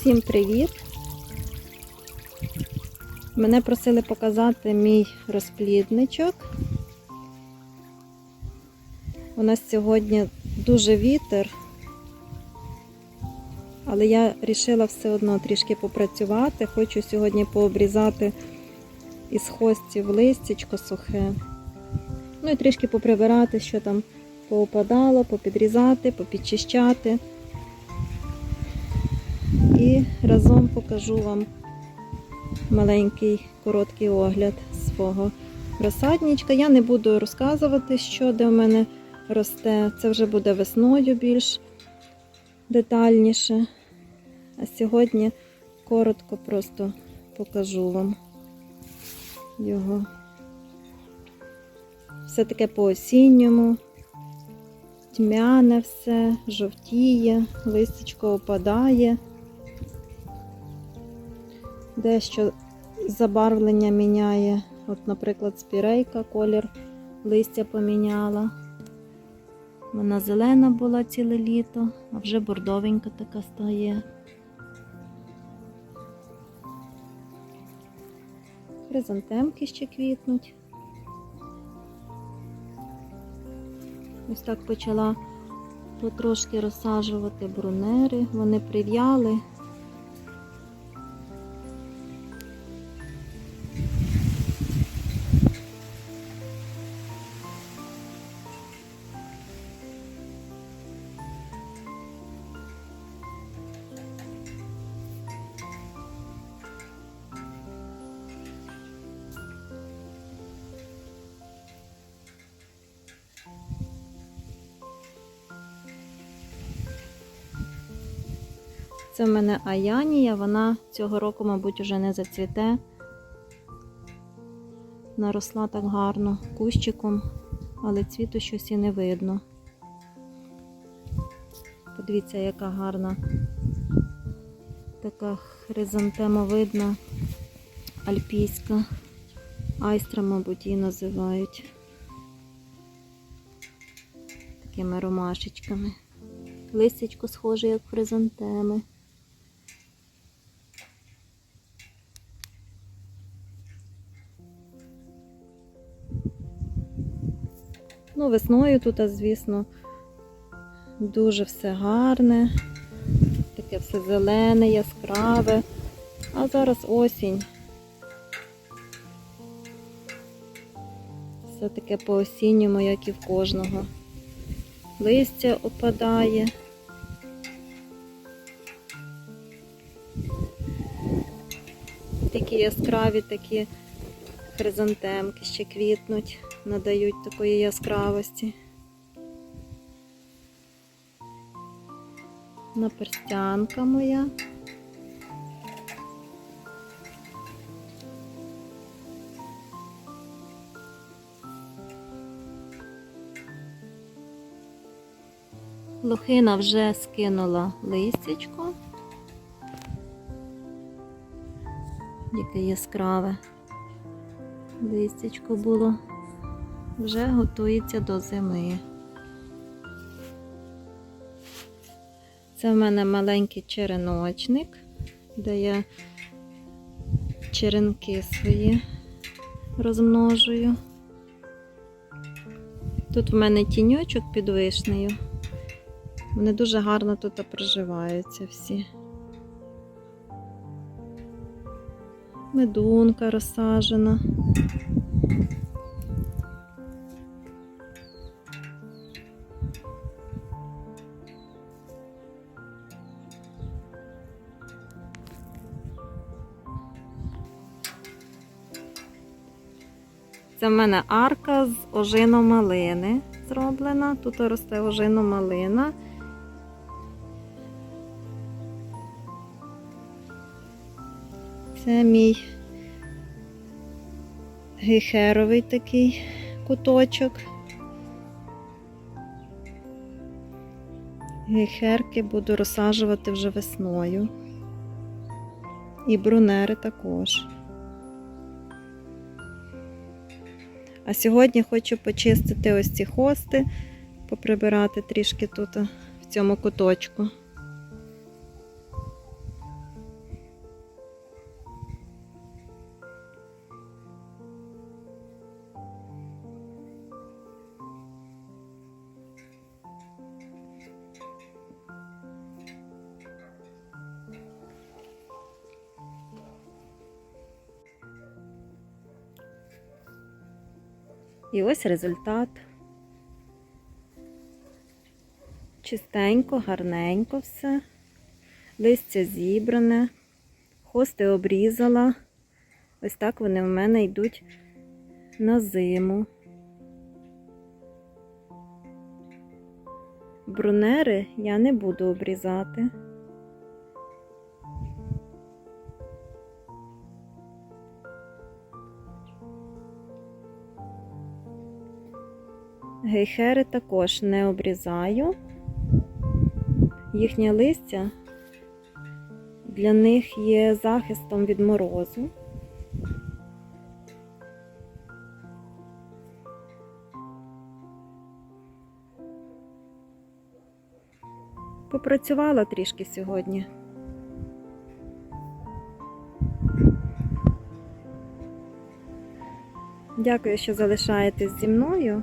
Всім привіт! Мене просили показати мій розплідничок. У нас сьогодні дуже вітер, але я вирішила все одно трішки попрацювати. Хочу сьогодні пообрізати із хостів листячко сухе. Ну і трішки поприбирати, що там поопадало, попідрізати, попідчищати. І разом покажу вам маленький короткий огляд свого розсадничка. Я не буду розказувати, що де в мене росте. Це вже буде весною більш детальніше. А сьогодні коротко просто покажу вам його. Все таке по осінньому, тьмяне все, жовтіє, листечко опадає. Дещо забарвлення міняє. От, наприклад, спірейка, колір листя поміняла. Вона зелена була ціле літо, а вже бордовенька така стає. Хризантемки ще квітнуть. Ось так почала потрошки розсаджувати брунери, вони прив'яли. Це в мене Аянія, вона цього року, мабуть, уже не зацвіте. Наросла так гарно кущиком, але цвіту щось і не видно. Подивіться, яка гарна така хризантемовидна альпійська. Айстра, мабуть, її називають. Такими ромашечками. Листячко схоже, як хризантеми. Ну, весною тут, звісно, дуже все гарне, таке все зелене, яскраве. А зараз осінь. Все таке по осінньому, як і в кожного. Листя опадає. Такі яскраві такі хризантемки ще квітнуть, надають такої яскравості. Наперстянка моя. Лохина вже скинула листячко. Яке яскраве листячко було. Вже готується до зими. Це в мене маленький череночник, де я черенки свої розмножую. Тут в мене тіньочок під вишнею. Вони дуже гарно тут проживаються всі. Медунка розсаджена. Це в мене арка з ожину малини зроблена. Тут росте ожину малина. Це мій гейхеровий такий куточок. Гейхерки буду розсаджувати вже весною. І брунери також. А сьогодні хочу почистити ось ці хости, поприбирати трішки тут в цьому куточку. І ось результат. Чистенько, гарненько все. Листя зібране, хости обрізала. Ось так вони в мене йдуть на зиму. Брунери я не буду обрізати. Гейхери також не обрізаю. Їхнє листя для них є захистом від морозу. Попрацювала трішки сьогодні. Дякую, що залишаєтесь зі мною.